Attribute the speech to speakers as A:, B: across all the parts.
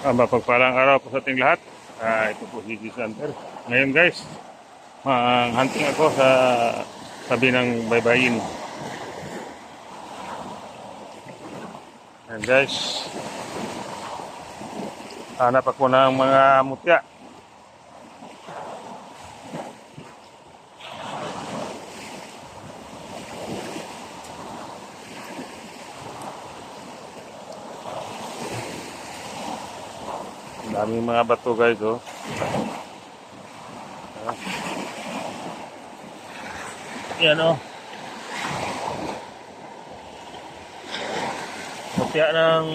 A: Ah, mapagpalang araw po sa ating lahat. Ah, ito po si Hunter. Ngayon guys, ang hunting ako sa tabi ng baybayin. Ayan guys. Hanap ako ng mga mutya. Daming mga bato guys oh. Yan oh. Mutya ng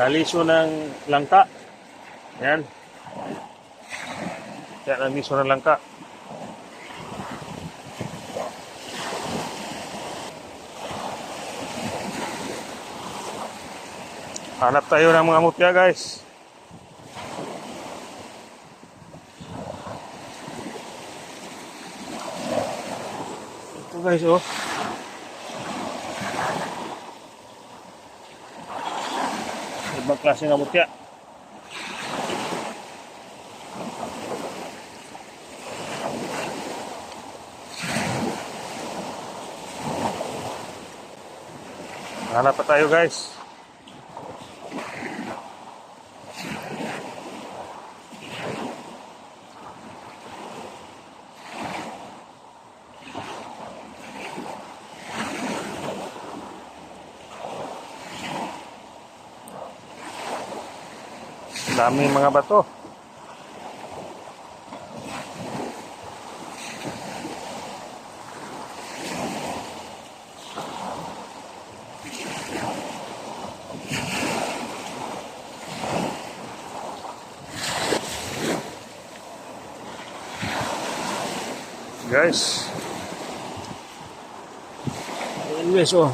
A: aliso ng langka. Yan. Mutya ng liso ng langka. Hanap tayo ng mga mutya guys. Guys oh. Ibang klase ng mutya. Hanap pa tayo guys. Daming mga bato. Guys. Anyways, oh.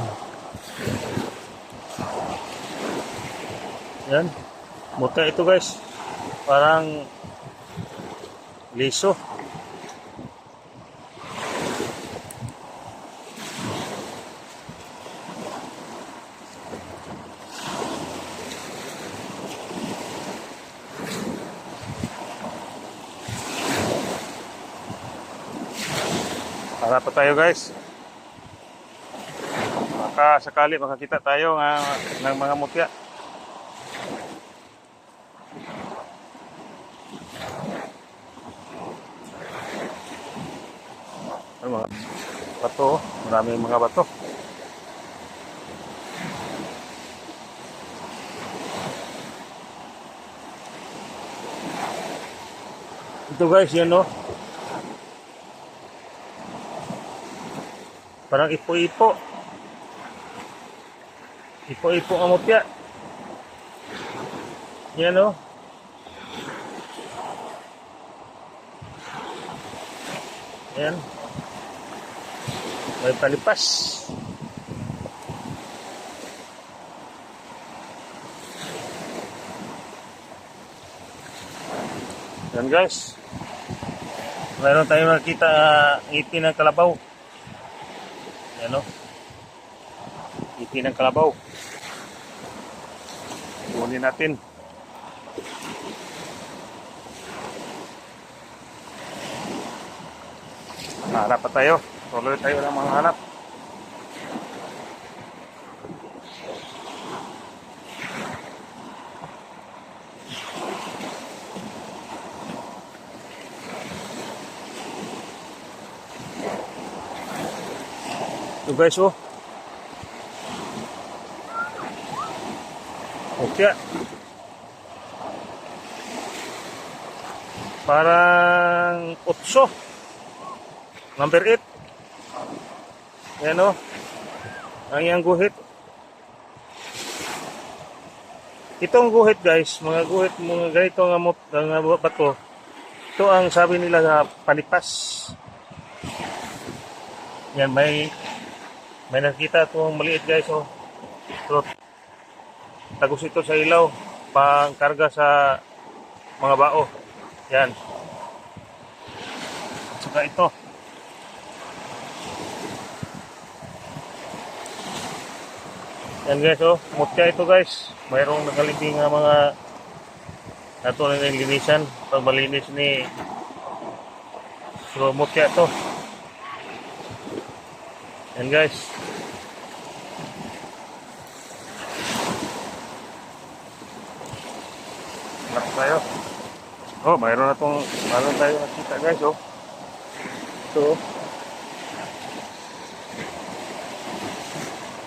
A: Yan. Muta ito guys. Parang liso. Para pa tayo guys. Baka sakali makakita tayo ng, ng mga mutya. Ano mga bato, maraming mga bato. Ito guys, yan no. Parang ipo-ipo. Ipo-ipo ang mutya. Yan no. Yan. May palipas. Yan guys. Meron tayong nakita uh, ngipin ng kalabaw. Yan o. Ngipin ng kalabaw. Kunin natin. Hanap pa tayo. Tuloy tayo ng mga hanap. Ito guys oh. Okay. Parang utso. Number 8. Yan o. Ang iyang guhit. Itong guhit guys, mga guhit, mga ganito nga nga bato. Ito ang sabi nila na palipas. Yan, may may nakita itong maliit guys oh. Ito, tagos ito sa ilaw, pang karga sa mga bao. Yan. At saka ito. Yan guys, oh. Mutya ito guys. mayroong nakalibing nga mga ato na linisan pag malinis ni so mutya to yan guys Hanap tayo oh mayroon na tong mayroon tayo nakita guys oh ito oh.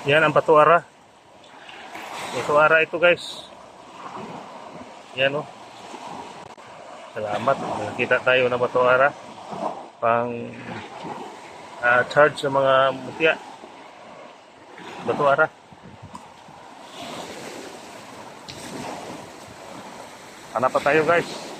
A: yan ang patuara patuara ito guys yan oh Salamat. Nakita tayo na batuara pang ah, charge sa mga mutya. Batuara. Hanap pa tayo guys.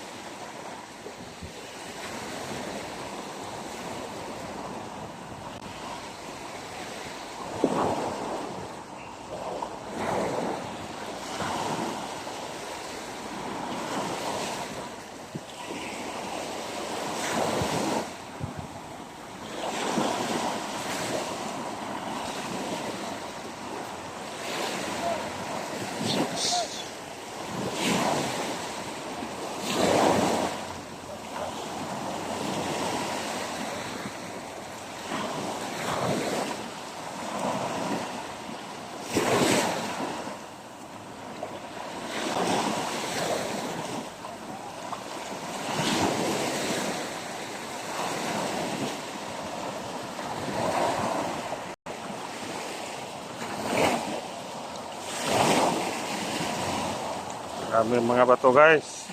A: Dami mga bato guys.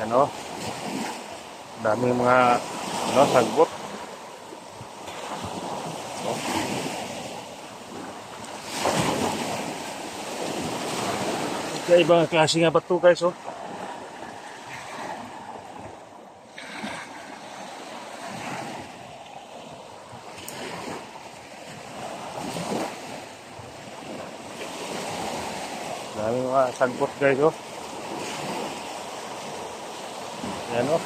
A: Ano? Dami mga ano, sagbot. Oh. Kaya ibang klase nga bato guys oh. Dami mga sagbot guys oh. Yan oh.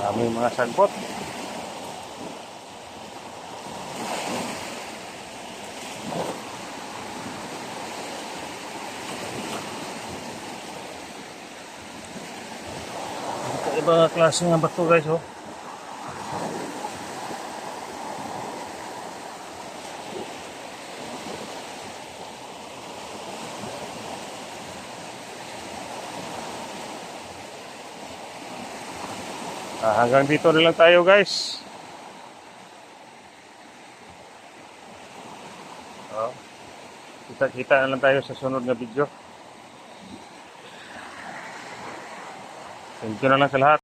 A: Dami mga sagbot. Iba klase nga bato guys oh. Ah, hanggang dito na lang tayo guys. Oh. Kita-kita na lang tayo sa sunod na video. Thank you na lang sa lahat.